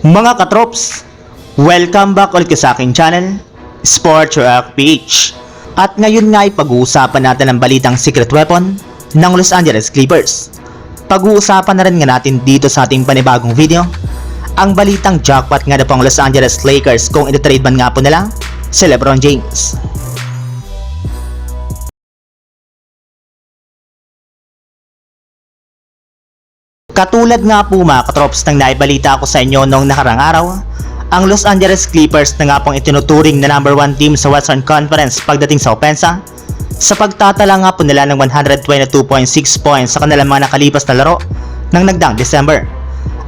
Mga katrops, welcome back ulit sa aking channel, Sports Rock PH. At ngayon nga ay pag-uusapan natin ang balitang secret weapon ng Los Angeles Clippers. Pag-uusapan na rin nga natin dito sa ating panibagong video, ang balitang jackpot nga na pang Los Angeles Lakers kung ititrade man nga po nila si Lebron James. Katulad nga po mga katrops ng naibalita ko sa inyo noong nakarang araw, ang Los Angeles Clippers na nga pong itinuturing na number 1 team sa Western Conference pagdating sa opensa, sa pagtatala nga po nila ng 122.6 points sa kanilang mga nakalipas na laro ng nagdang December.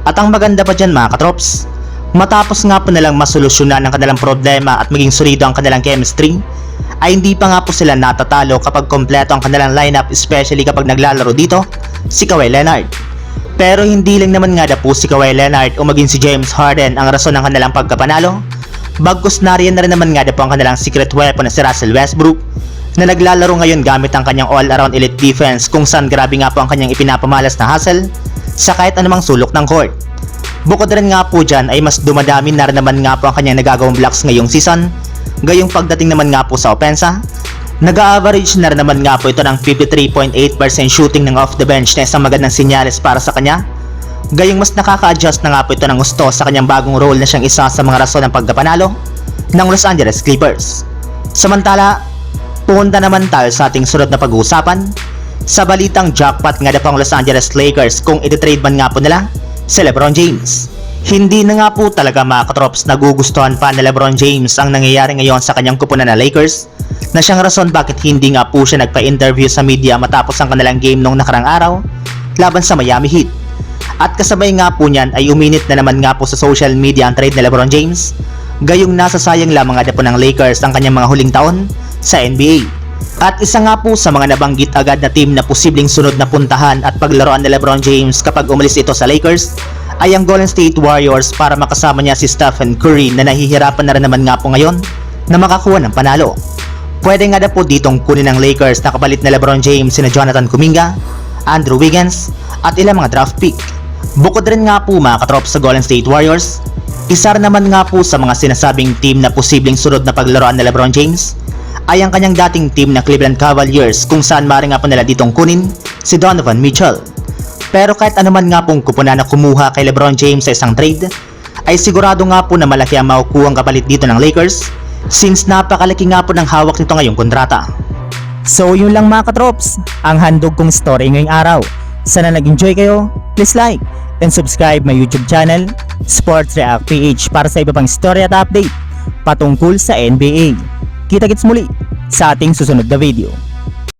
At ang maganda pa dyan mga katrops, matapos nga po nilang masolusyonan ang kanilang problema at maging solido ang kanilang chemistry, ay hindi pa nga po sila natatalo kapag kompleto ang kanilang lineup especially kapag naglalaro dito si Kawhi Leonard. Pero hindi lang naman nga na po si Kawhi Leonard o maging si James Harden ang rason ng kanilang pagkapanalo. Bagkus na rin na rin naman nga na po ang kanilang secret weapon na si Russell Westbrook na naglalaro ngayon gamit ang kanyang all-around elite defense kung saan grabe nga po ang kanyang ipinapamalas na hustle sa kahit anumang sulok ng court. Bukod rin nga po dyan ay mas dumadami na rin naman nga po ang kanyang nagagawang blocks ngayong season. Gayong pagdating naman nga po sa opensa, Nag-average na naman nga po ito ng 53.8% shooting ng off the bench na isang magandang senyales para sa kanya. Gayong mas nakaka-adjust na nga po ito ng gusto sa kanyang bagong role na siyang isa sa mga rason ng pagkapanalo ng Los Angeles Clippers. Samantala, punta naman tayo sa ating sunod na pag-uusapan sa balitang jackpot nga na pang Los Angeles Lakers kung ititrade man nga po nila si Lebron James. Hindi na nga po talaga mga katrops nagugustuhan pa ni Lebron James ang nangyayari ngayon sa kanyang kupunan na Lakers na siyang rason bakit hindi nga po siya nagpa-interview sa media matapos ang kanilang game nung nakarang araw laban sa Miami Heat. At kasabay nga po niyan ay uminit na naman nga po sa social media ang trade ni Lebron James gayong nasa sayang lamang nga po ng Lakers ang kanyang mga huling taon sa NBA. At isa nga po sa mga nabanggit agad na team na posibleng sunod na puntahan at paglaruan ni Lebron James kapag umalis ito sa Lakers ay ang Golden State Warriors para makasama niya si Stephen Curry na nahihirapan na rin naman nga po ngayon na makakuha ng panalo. Pwede nga na po ditong kunin ng Lakers na kapalit na Lebron James sina Jonathan Kuminga, Andrew Wiggins at ilang mga draft pick. Bukod rin nga po mga katrop sa Golden State Warriors, isa naman nga po sa mga sinasabing team na posibleng sunod na paglaruan ni Lebron James ay ang kanyang dating team na Cleveland Cavaliers kung saan maaari nga po nila ditong kunin si Donovan Mitchell. Pero kahit anuman nga pong kupuna na kumuha kay Lebron James sa isang trade, ay sigurado nga po na malaki ang makukuha ang kapalit dito ng Lakers since napakalaki nga po ng hawak nito ngayong kontrata. So yun lang mga katrops, ang handog kong story ngayong araw. Sana nag-enjoy kayo, please like and subscribe my YouTube channel, Sports React PH para sa iba pang story at update patungkol sa NBA. Kita-kits muli sa ating susunod na video.